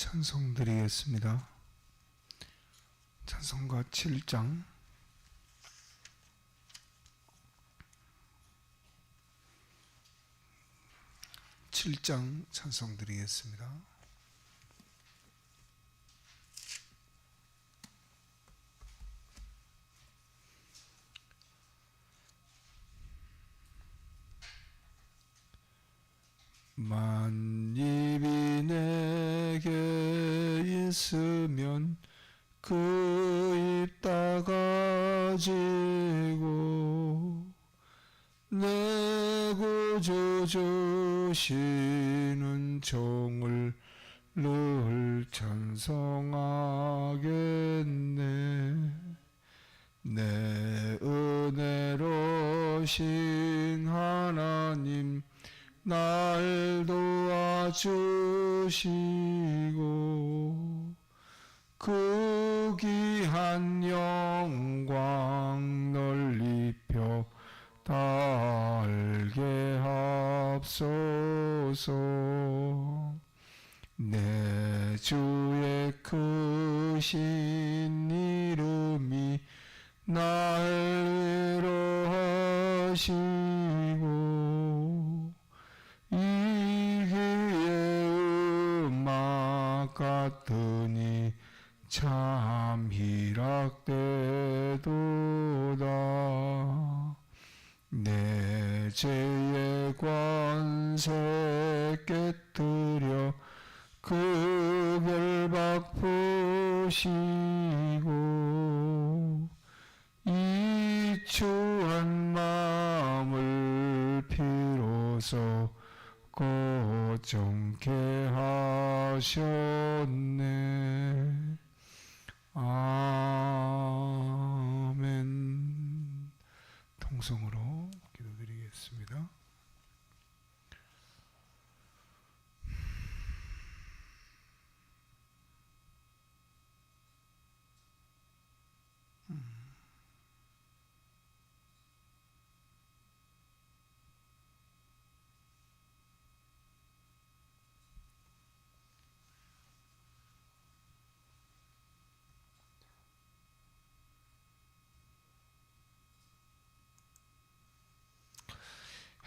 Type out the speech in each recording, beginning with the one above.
찬송 드리겠습니다. 찬송가 7장 7장 찬송 드리겠습니다. 만입 있으면 그 입 다 가지고 내 구주 주시는 종을 늘 찬송하겠네. 내 은혜로신 하나님 날 도와주시고 그 귀한 영광 널리 펴 달게 합소서. 내 주의 크신 이름이 날 푸시고 이추한 마음을 비로소 고정케 하셨네. 아멘. 통성으로 기도드리겠습니다.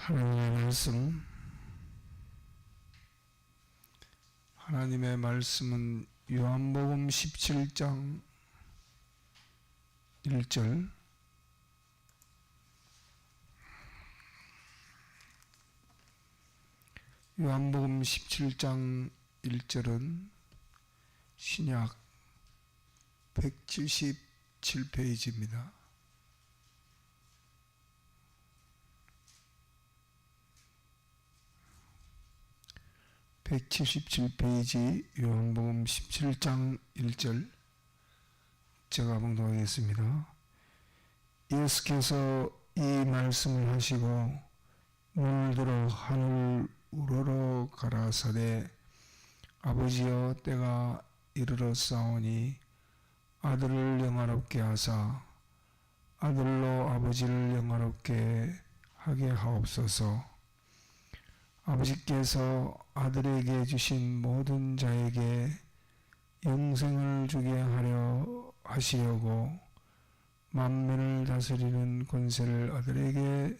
하나님의 말씀 하나님의 말씀은 요한복음 17장 1절 요한복음 17장 1절은 신약 177페이지입니다. (177페이지) 요한복음 (17장 1절) 제가 봉독하겠습니다. 예수께서 이 말씀을 하시고 물들어 하늘 우러러 가라사대 아버지여 때가 이르러 싸우니 아들을 영화롭게 하사 아들로 아버지를 영화롭게 하게 하옵소서 아버지께서 아들에게 주신 모든 자에게 영생을 주게 하려 하시려고 만면을 다스리는 권세를 아들에게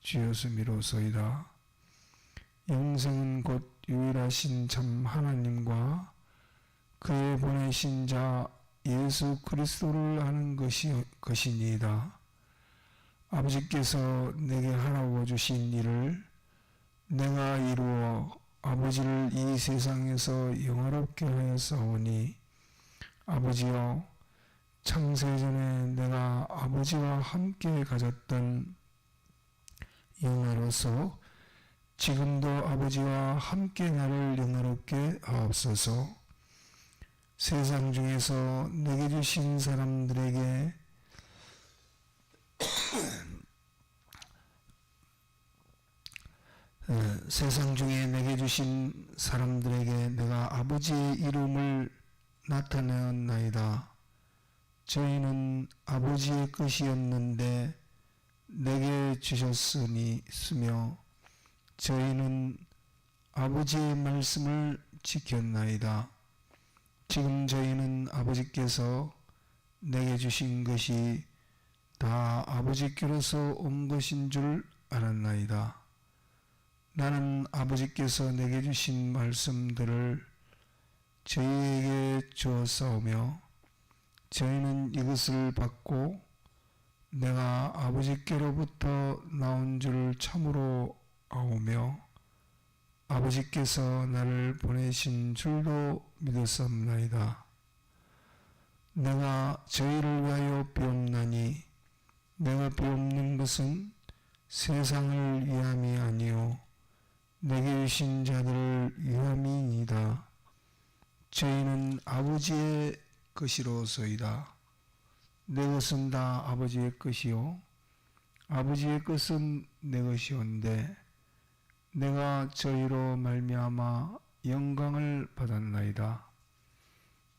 주였음이로소이다. 영생은 곧 유일하신 참 하나님과 그의 보내신 자 예수 그리스도를 하는 것이, 것이니이다. 아버지께서 내게 하라고 주신 일을 내가 이루어 아버지를 이 세상에서 영화롭게 하였사오니 아버지여 창세전에 내가 아버지와 함께 가졌던 영화로서 지금도 아버지와 함께 나를 영화롭게 하옵소서. 세상 중에서 내게 주신 사람들에게 세상 중에 내게 주신 사람들에게 내가 아버지의 이름을 나타내었나이다. 저희는 아버지의 것이었는데 내게 주셨으니 쓰며 저희는 아버지의 말씀을 지켰나이다. 지금 저희는 아버지께서 내게 주신 것이 다 아버지께로서 온 것인 줄 알았나이다. 나는 아버지께서 내게 주신 말씀들을 저희에게 주었사오며 저희는 이것을 받고 내가 아버지께로부터 나온 줄 참으로 아오며 아버지께서 나를 보내신 줄도 믿었사옵나이다. 내가 저희를 위하여 비옵나니 내가 비옵는 것은 세상을 위함이 아니요 내게 주신 자들을 위함이니이다. 저희는 아버지의 것이로소이다. 내 것은 다 아버지의 것이요 아버지의 것은 내 것이온데 내가 저희로 말미암아 영광을 받았나이다.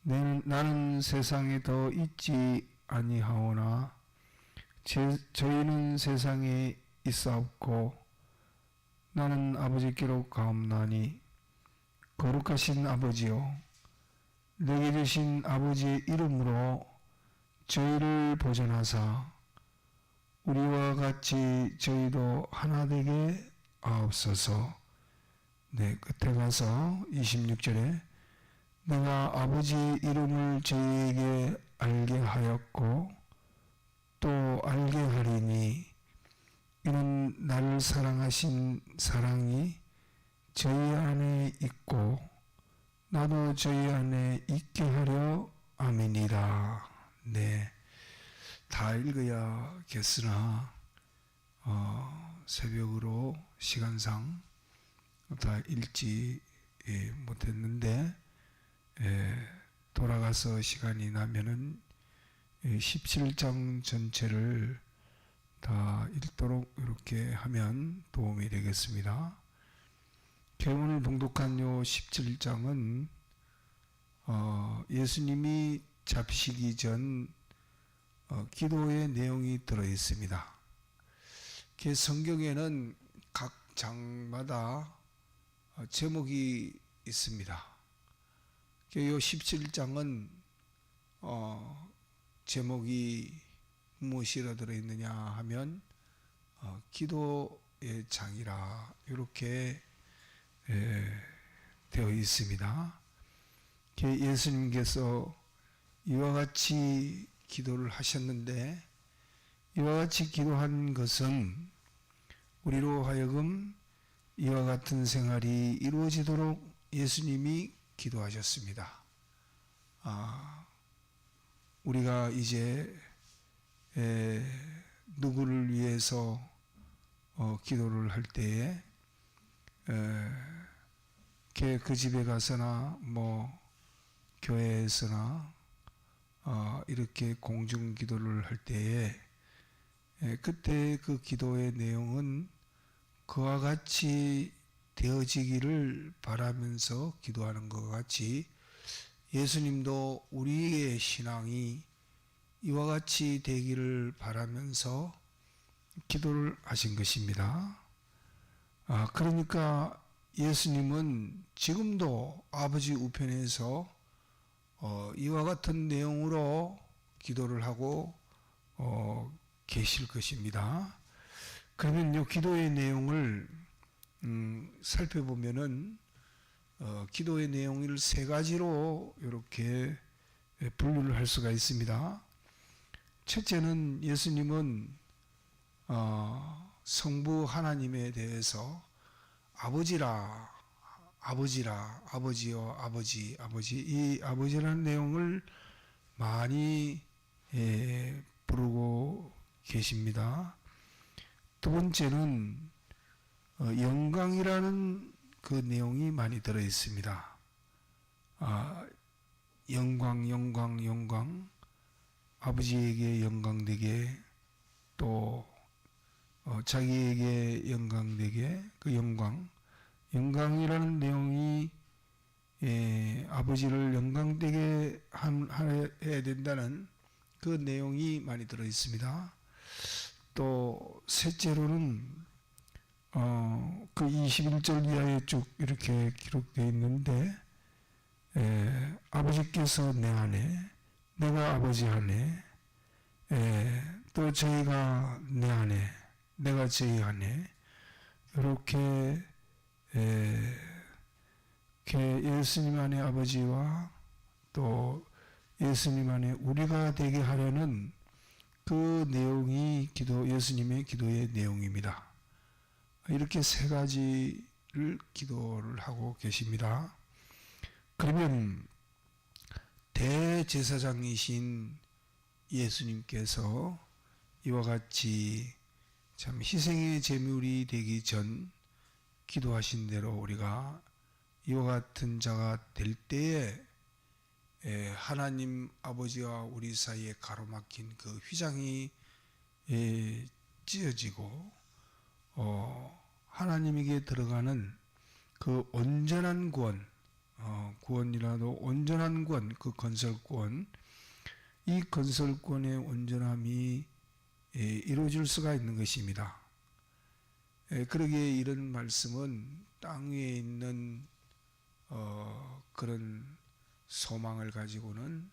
나는, 세상에 더 있지 아니하오나 제, 저희는 세상에 있사옵고 나는 아버지께로 가옵나니 거룩하신 아버지요 내게 주신 아버지의 이름으로 저희를 보존하사 우리와 같이 저희도 하나 되게 하옵소서. 네, 끝에 가서 26절에 내가 아버지 이름을 저희에게 알게 하였고 또 알게 하리니 나를 사랑하신 사랑이 저희 안에 있고 나도 저희 안에 있게 하려 아멘이다. 네, 다 읽어야겠으나 어, 새벽으로 시간상 다 읽지 예, 못했는데 예, 돌아가서 시간이 나면은 예, 17장 전체를 다 읽도록 이렇게 하면 도움이 되겠습니다. 개문을 봉독한 요 17장은 어, 예수님이 잡히시기 전 어, 기도의 내용이 들어 있습니다. 그 성경에는 각 장마다 어, 제목이 있습니다. 그 요 17장은 어, 제목이 무엇이라 들어 있느냐 하면 어, 기도의 장이라 이렇게 에, 되어 있습니다. 그 예수님께서 이와 같이 기도를 하셨는데 이와 같이 기도한 것은 우리로 하여금 이와 같은 생활이 이루어지도록 예수님이 기도하셨습니다. 아, 우리가 이제 에, 누구를 위해서 어, 기도를 할 때에 에, 걔 그 집에 가서나 뭐 교회에서나 어, 이렇게 공중 기도를 할 때에 에, 그때 그 기도의 내용은 그와 같이 되어지기를 바라면서 기도하는 것 같이 예수님도 우리의 신앙이 이와 같이 되기를 바라면서 기도를 하신 것입니다. 아, 그러니까 예수님은 지금도 아버지 우편에서 어, 이와 같은 내용으로 기도를 하고 어, 계실 것입니다. 그러면 이 기도의 내용을 음, 살펴보면은 어, 기도의 내용을 세 가지로 이렇게 분류를 할 수가 있습니다. 첫째는 예수님은 어, 성부 하나님에 대해서 아버지라 아버지라 아버지요 아버지 아버지 이 아버지라는 내용을 많이 예, 부르고 계십니다. 두 번째는 어, 영광이라는 그 내용이 많이 들어 있습니다. 아, 영광, 영광, 영광, 아버지에게 영광되게 또 어, 자기에게 영광되게 그 영광, 영광이라는 내용이 예, 아버지를 영광되게 함- 해야 된다는 그 내용이 많이 들어 있습니다. 또 셋째로는 어, 그 21절 이하에 쭉 이렇게 기록되어 있는데 에, 아버지께서 내 안에, 내가 아버지 안에, 에, 또 저희가 내 안에, 내가 저희 안에 이렇게 에, 이렇게 예수님 안에 아버지와 또 예수님 안에 우리가 되게 하려는 그 내용이 기도 예수님의 기도의 내용입니다. 이렇게 세 가지를 기도를 하고 계십니다. 그러면 대제사장이신 예수님께서 이와 같이 참 희생의 제물이 되기 전 기도하신 대로 우리가 이와 같은 자가 될 때에 에, 하나님 아버지와 우리 사이에 가로막힌 그 휘장이 에, 찢어지고 어, 하나님에게 들어가는 그 온전한 구원, 어, 구원이라도 온전한 구원, 그 건설구원, 이 건설권의 온전함이 예, 이루어질 수가 있는 것입니다. 예, 그러기에 이런 말씀은 땅 위에 있는 어, 그런 소망을 가지고는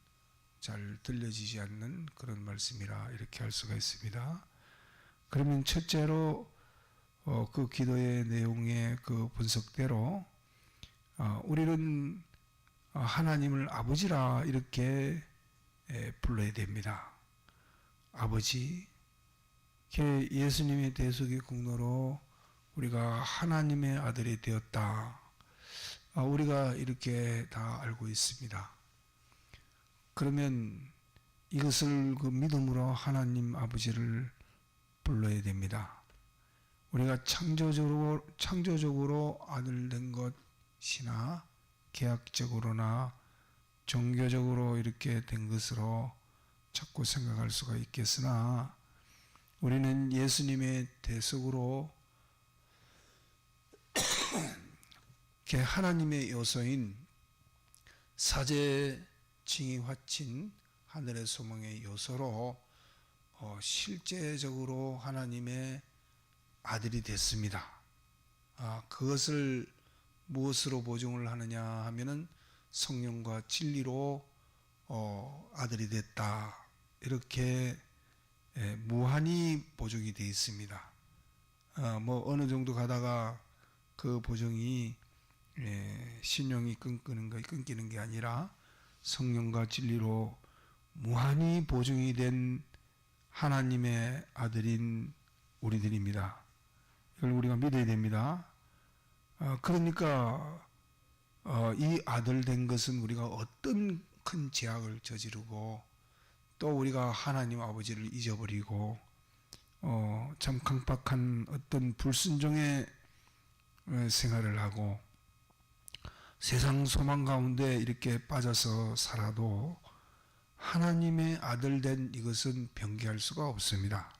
잘 들려지지 않는 그런 말씀이라 이렇게 할 수가 있습니다. 그러면 첫째로 어, 그 기도의 내용의 그 분석대로 어, 우리는 어, 하나님을 아버지라 이렇게 에, 불러야 됩니다. 아버지, 이렇게 예수님의 대속의 공로로 우리가 하나님의 아들이 되었다. 아, 우리가 이렇게 다 알고 있습니다. 그러면 이것을 그 믿음으로 하나님 아버지를 불러야 됩니다. 우리가 창조적으로 창조적으로 아들 된 것 이나 계약적으로나 종교적으로 이렇게 된 것으로 자꾸 생각할 수가 있겠으나 우리는 예수님의 대속으로 이렇게 하나님의 요소인 사제 칭이 화친 하늘의 소망의 요소로 어, 실제적으로 하나님의 아들이 됐습니다. 아, 그것을 무엇으로 보증을 하느냐 하면은 성령과 진리로 어, 아들이 됐다 이렇게 예, 무한히 보증이 되어 있습니다. 어, 뭐 어느 정도 가다가 그 보증이 예, 신용이 끊기는 거 끊기는 게 아니라 성령과 진리로 무한히 보증이 된 하나님의 아들인 우리들입니다. 이걸 우리가 믿어야 됩니다. 어, 그러니까 어, 이 아들 된 것은 우리가 어떤 큰 죄악을 저지르고 또 우리가 하나님 아버지를 잊어버리고 어, 참 강박한 어떤 불순종의 어, 생활을 하고 세상 소망 가운데 이렇게 빠져서 살아도 하나님의 아들 된 이것은 변개할 수가 없습니다.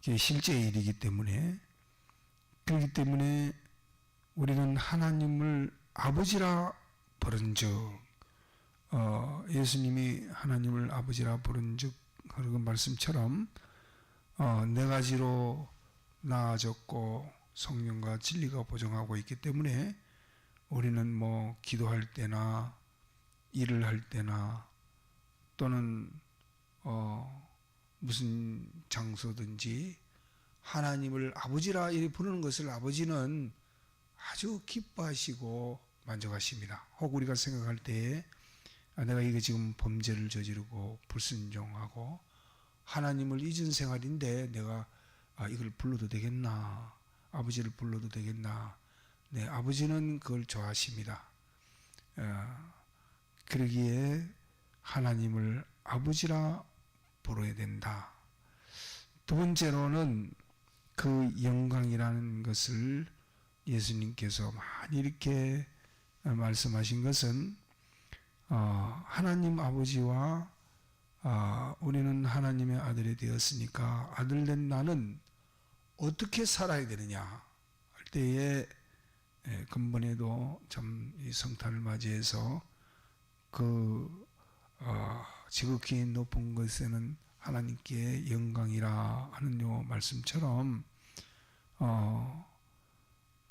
이게 실제 일이기 때문에 그렇기 때문에 우리는 하나님을 아버지라 부른즉 어, 예수님이 하나님을 아버지라 부른즉 그런 말씀처럼 어, 네 가지로 나아졌고 성령과 진리가 보정하고 있기 때문에 우리는 뭐 기도할 때나 일을 할 때나 또는 어, 무슨 장소든지 하나님을 아버지라 이렇게 부르는 것을 아버지는 아주 기뻐하시고 만족하십니다. 혹 우리가 생각할 때에 아, 내가 이게 지금 범죄를 저지르고 불순종하고 하나님을 잊은 생활인데 내가 아, 이걸 불러도 되겠나? 아버지를 불러도 되겠나? 네, 아버지는 그걸 좋아하십니다. 어, 그러기에 하나님을 아버지라 부르야 된다. 두 번째로는 그 영광이라는 것을 예수님께서 많이 이렇게 말씀하신 것은 어, 하나님 아버지와 어, 우리는 하나님의 아들이 되었으니까 아들 된 나는 어떻게 살아야 되느냐 할 때에 예, 근본에도 참 이 성탄을 맞이해서 그 어, 지극히 높은 것에는 하나님께 영광이라 하는 요 말씀처럼 어,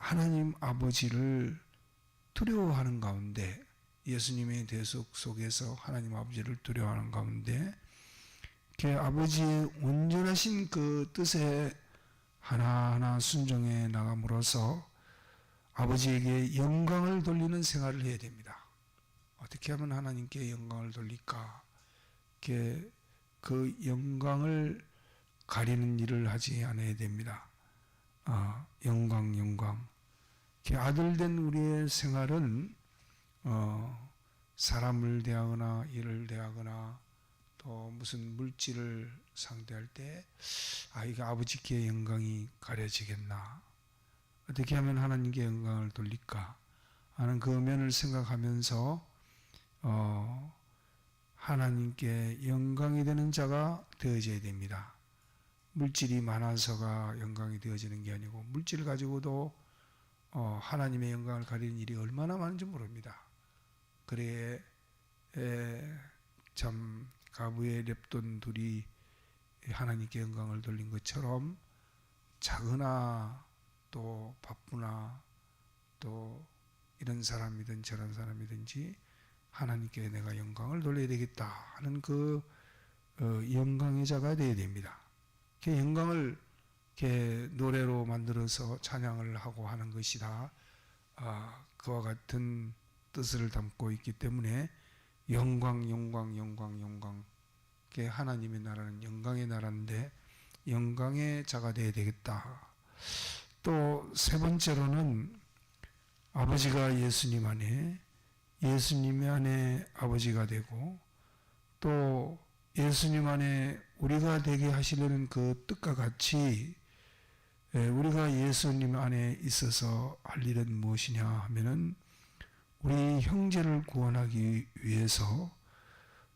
하나님 아버지를 두려워하는 가운데 예수님의 대속 속에서 하나님 아버지를 두려워하는 가운데 그 아버지의 온전하신 그 뜻에 하나하나 순종해 나감으로써 아버지에게 영광을 돌리는 생활을 해야 됩니다. 어떻게 하면 하나님께 영광을 돌릴까? 이렇게 그 영광을 가리는 일을 하지 않아야 됩니다. 아, 영광, 영광. 아들된 우리의 생활은 어, 사람을 대하거나 일을 대하거나 또 무슨 물질을 상대할 때 아, 이거 아버지께 영광이 가려지겠나? 어떻게 하면 하나님께 영광을 돌릴까? 하는 그 면을 생각하면서 어, 하나님께 영광이 되는 자가 되어져야 됩니다. 물질이 많아서가 영광이 되어지는 게 아니고 물질을 가지고도 어, 하나님의 영광을 가리는 일이 얼마나 많은지 모릅니다. 그래 에, 참 가부의 랩돈 둘이 하나님께 영광을 돌린 것처럼 작으나 또 바쁘나 또 이런 사람이든 저런 사람이든지 하나님께 내가 영광을 돌려야 되겠다 하는 그 어, 영광의 자가 되어야 됩니다. 그 영광을 이렇게 노래로 만들어서 찬양을 하고 하는 것이 다 아, 그와 같은 뜻을 담고 있기 때문에 영광, 영광, 영광, 영광. 그 하나님의 나라는 영광의 나라인데 영광의 자가 되어야 되겠다. 또 세 번째로는 아버지가 예수님 안에 예수님 안에 아버지가 되고 또 예수님 안에 우리가 되게 하시려는 그 뜻과 같이 예, 우리가 예수님 안에 있어서 할 일은 무엇이냐 하면은 우리 형제를 구원하기 위해서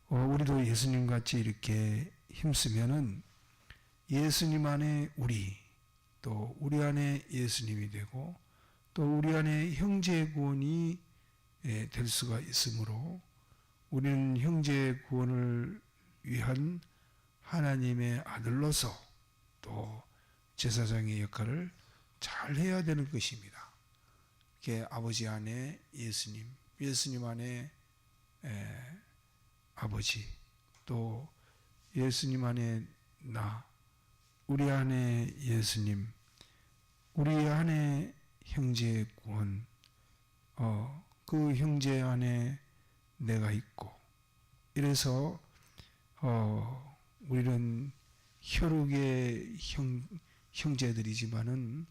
어, 우리도 예수님 같이 이렇게 힘쓰면은 예수님 안에 우리 또 우리 안에 예수님이 되고 또 우리 안에 형제 구원이 예, 될 수가 있으므로 우리는 형제 구원을 위한 하나님의 아들로서 또 제사장의 역할을 잘 해야 되는 것입니다. 이게 아버지 안에 예수님, 예수님 안에 에, 아버지, 또 예수님 안에 나, 우리 안에 예수님, 우리 안에 형제의 구원, 어, 그 형제 안에 내가 있고, 이래서 어, 우리는 혈육의 형, 형제들이지만은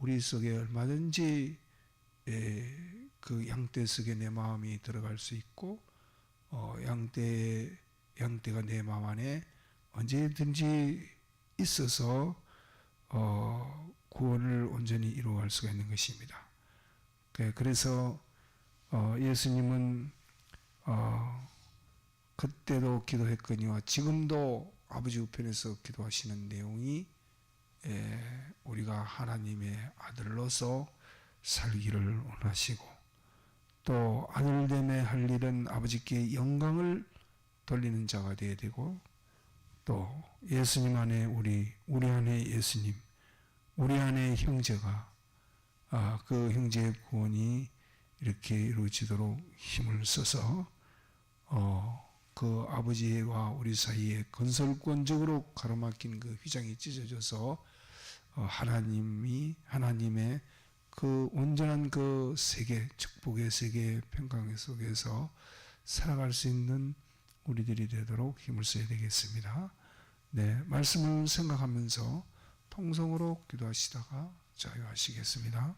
우리 속에 얼마든지 에, 그 양떼 속에 내 마음이 들어갈 수 있고 어, 양떼 양떼가 내 마음 안에 언제든지 있어서 어, 구원을 온전히 이루어갈 수가 있는 것입니다. 그- 그래서 어, 예수님은 어, 그때도 기도했거니와 지금도 아버지 우편에서 기도하시는 내용이 에, 우리가 하나님의 아들로서 살기를 원하시고 또 아들됨에 할 일은 아버지께 영광을 돌리는 자가 되어야 되고 또 예수님 안에 우리 우리 안에 예수님 우리 안에 형제가 아, 그 형제의 구원이 이렇게 이루어지도록 힘을 써서 어, 그 아버지와 우리 사이에 건설권적으로 가로막힌 그 휘장이 찢어져서 어, 하나님이 하나님의 그 온전한 그 세계 축복의 세계 평강 속에서 살아갈 수 있는 우리들이 되도록 힘을 써야 되겠습니다. 네, 말씀을 생각하면서 통성으로 기도하시다가 자유하시겠습니다.